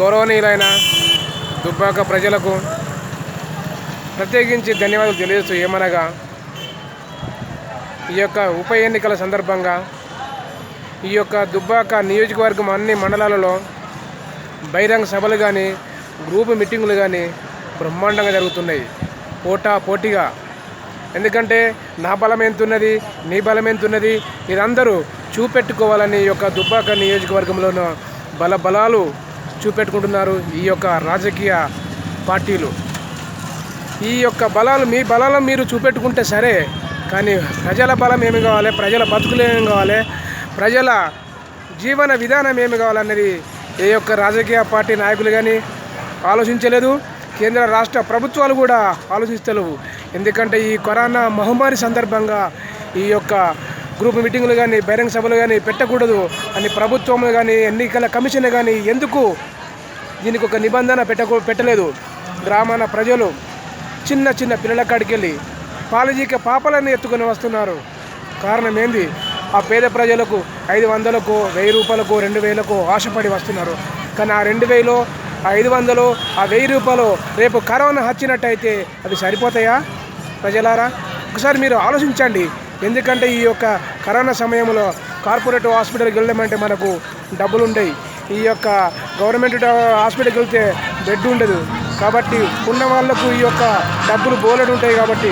గౌరవనీయులైన దుబ్బాక ప్రజలకు ప్రత్యేకించి ధన్యవాదాలు తెలియజేస్తూ ఏమనగా ఈ యొక్క ఉప ఎన్నికల సందర్భంగా ఈ యొక్క దుబ్బాక నియోజకవర్గం అన్ని మండలాలలో బహిరంగ సభలు కానీ గ్రూప్ మీటింగులు కానీ బ్రహ్మాండంగా జరుగుతున్నాయి. పోటా పోటీగా. ఎందుకంటే నా బలం ఎంతున్నది నీ బలం ఎంతున్నది ఇదందరూ చూపెట్టుకోవాలని ఈ యొక్క దుబ్బాక నియోజకవర్గంలోనూ బల బలాలు చూపెట్టుకుంటున్నారు ఈ యొక్క రాజకీయ పార్టీలు. ఈ యొక్క బలాలు మీ బలాలను మీరు చూపెట్టుకుంటే సరే కానీ ప్రజల బలం ఏమి కావాలి? ప్రజల బతుకులు ఏమి కావాలి? ప్రజల జీవన విధానం ఏమి కావాలన్నది ఏ యొక్క రాజకీయ పార్టీ నాయకులు కానీ ఆలోచించలేదు. కేంద్ర రాష్ట్ర ప్రభుత్వాలు కూడా ఆలోచిస్తలేవు. ఎందుకంటే ఈ కరోనా మహమ్మారి సందర్భంగా ఈ యొక్క గ్రూప్ మీటింగులు కానీ బహిరంగ సభలు కానీ పెట్టకూడదు. అని ప్రభుత్వం కానీ ఎన్నికల కమిషన్ కానీ ఎందుకు దీనికి ఒక నిబంధన పెట్టకు పెట్టలేదు. గ్రామాల ప్రజలు చిన్న చిన్న పిల్లల కాడికి వెళ్ళి పాలజీక పాపలను ఎత్తుకొని వస్తున్నారు. కారణం ఏంది? ఆ పేద ప్రజలకు ఐదు వందలకు వెయ్యి రూపాయలకు రెండు వేలకు ఆశపడి వస్తున్నారు. కానీ ఆ రెండు వేలు ఆ ఐదు వందలు ఆ వెయ్యి రూపాయలు రేపు కరోనా వచ్చినట్టయితే అవి సరిపోతాయా? ప్రజలారా ఒకసారి మీరు ఆలోచించండి. ఎందుకంటే ఈ యొక్క కరోనా సమయంలో కార్పొరేట్ హాస్పిటల్కి వెళ్ళడం అంటే మనకు డబ్బులు ఉండయి ఈ యొక్క గవర్నమెంట్ హాస్పిటల్కి వెళ్తే బెడ్ ఉండదు. కాబట్టి ఉన్న వాళ్ళకు ఈ యొక్క డబ్బులు బోలెడు ఉంటాయి కాబట్టి